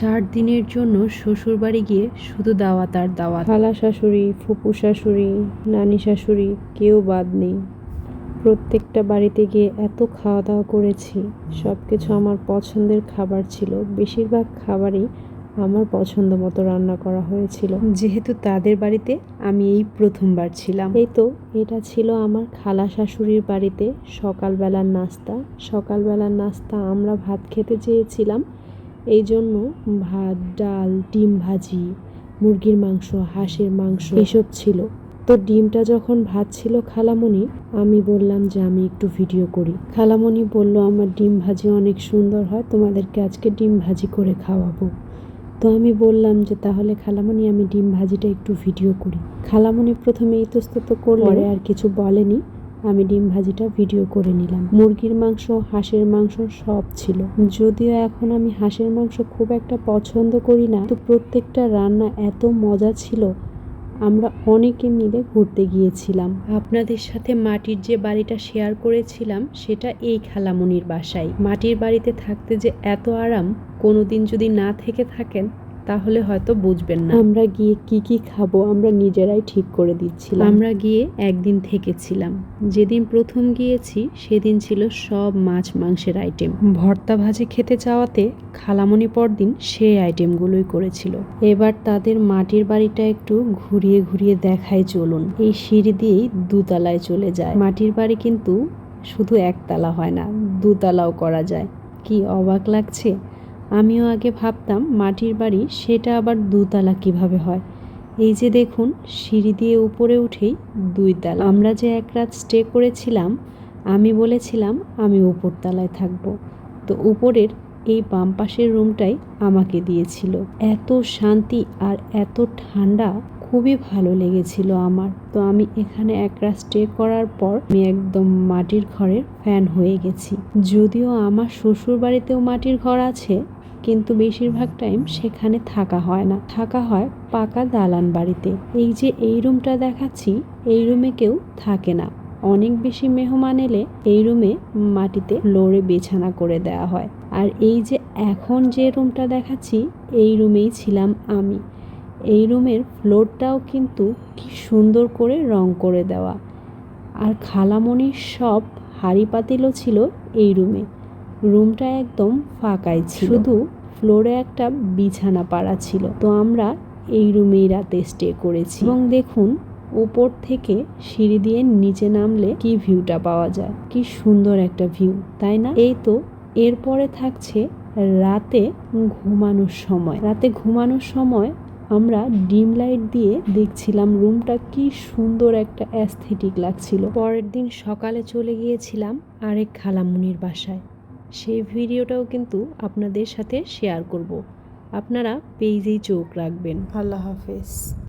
চার দিনের জন্য শ্বশুর বাড়ি গিয়ে শুধু দাওয়াত আর দাওয়াত। খালা শাশুড়ি ফুপু শাশুড়ি নানি শাশুড়ি কেউ বাদ নেই। প্রত্যেকটা বাড়িতে গিয়ে এত খাওয়া দাওয়া করেছি সব কিছু আমার পছন্দের খাবার ছিল। বেশিরভাগ খাবারই আমার পছন্দ মতো রান্না করা হয়েছিল। যেহেতু তাদের বাড়িতে আমি এই প্রথমবার ছিলাম। এই তো, এটা ছিল আমার খালা শাশুড়ির বাড়িতে সকালবেলার নাস্তা। সকালবেলার নাস্তা আমরা ভাত খেতে চেয়েছিলাম এই জন্য ভাত ডাল ডিম ভাজি মুরগির মাংস হাঁসের মাংস এসব ছিল। তো ডিমটা যখন ভাত ছিল খালামণি আমি বললাম যে আমি একটু ভিডিও করি। খালামণি বলল আমার ডিম ভাজি অনেক সুন্দর হয় তোমাদেরকে আজকে ডিম ভাজি করে খাওয়াবো। তো আমি বললাম যে তাহলে খালামণি আমি ডিম ভাজিটা একটু ভিডিও করি। খালামণি প্রথমে ইতস্তত করলে আর কিছু বলেনি। আমি ডিম ভাজিটা ভিডিও করে নিলাম। মুরগির মাংস, হাঁসের মাংস সব ছিল। যদিও এখন আমি হাঁসের মাংস খুব একটা পছন্দ করি না, তো প্রত্যেকটা রান্না এত মজা ছিল, আমরা অনেকে মিলে ঘুরতে গিয়েছিলাম। আপনাদের সাথে মাটির যে বাড়িটা শেয়ার করেছিলাম, সেটা এই খালামনির বাসায়। মাটির বাড়িতে থাকতে যে এত আরাম, কোনোদিন যদি না থেকে থাকেন তাহলে হয়তো বুঝবেন না। আমরা গিয়ে কি কি খাব আমরা নিজেরাই ঠিক করে দিচ্ছিলাম। আমরা গিয়ে একদিন থেকেছিলাম। যেদিন প্রথম গিয়েছি সেদিন ছিল সব মাছ মাংসের আইটেম ভর্তা ভাজি খেতে চাওয়াতে খালামণি পরদিন সেই আইটেমগুলোই করেছিল। এবার তাদের মাটির বাড়িটা একটু ঘুরিয়ে ঘুরিয়ে দেখাই চলুন। এই সিঁড়ি দিয়েই দুতলায় চলে যায়। মাটির বাড়ি কিন্তু শুধু একতলা হয় না দুতলাও করা যায়। কি অবাক লাগছে? আমিও আগে ভাবতাম মাটির বাড়ি, সেটা আবার দুতলা কীভাবে হয়? এই যে দেখুন, সিঁড়ি দিয়ে উপরে উঠেই দুই তালা আমরা যে এক রাত স্টে করেছিলাম, আমি বলেছিলাম আমি উপর তলায় থাকব। তো উপরের এই বাম পাশের রুমটাই আমাকে দিয়েছিল। এত শান্তি আর এত ঠান্ডা, খুবই ভালো লেগেছিল আমার। তো আমি এখানে এক রাত স্টে করার পর আমি একদম মাটির ঘরের ফ্যান হয়ে গেছি। যদিও আমার শ্বশুর বাড়িতেও মাটির ঘর আছে কিন্তু বেশিরভাগ টাইম সেখানে থাকা হয় না। থাকা হয় পাকা দালান বাড়িতে। এই যে এই রুমটা দেখাচ্ছি, এই রুমে কেউ থাকে না। অনেক বেশি মেহমান এলে এই রুমে মাটিতে ফ্লোরে বিছানা করে দেওয়া হয়। আর এই যে এখন যে রুমটা দেখাচ্ছি, এই রুমেই ছিলাম আমি। এই রুমের ফ্লোরটাও কিন্তু কি সুন্দর করে রং করে দেওয়া। আর খালামণির সব হাড়ি পাতিলও ছিল এই রুমে রুমটা একদম ফাঁকাই ছিল। শুধু ফ্লোরে একটা বিছানা পাড়া ছিল। তো আমরা এই রুমেই রাতে স্টে করেছি। এবং দেখুন উপর থেকে সিঁড়ি দিয়ে নিচে নামলে কি ভিউটা পাওয়া যায়। কি সুন্দর একটা ভিউ, তাই না? এই তো এরপরে থাকছে রাতে ঘুমানোর সময়। রাতে ঘুমানোর সময় আমরা ডিম লাইট দিয়ে দেখছিলাম রুমটা কি সুন্দর একটা অ্যাস্থেটিক লাগছিল। পরের দিন সকালে চলে গিয়েছিলাম আরেক খালামুনির বাসায়। সেই ভিডিওটাও কিন্তু আপনাদের সাথে শেয়ার করব। আপনারা পেজেই চোখ রাখবেন। আল্লাহ হাফেজ।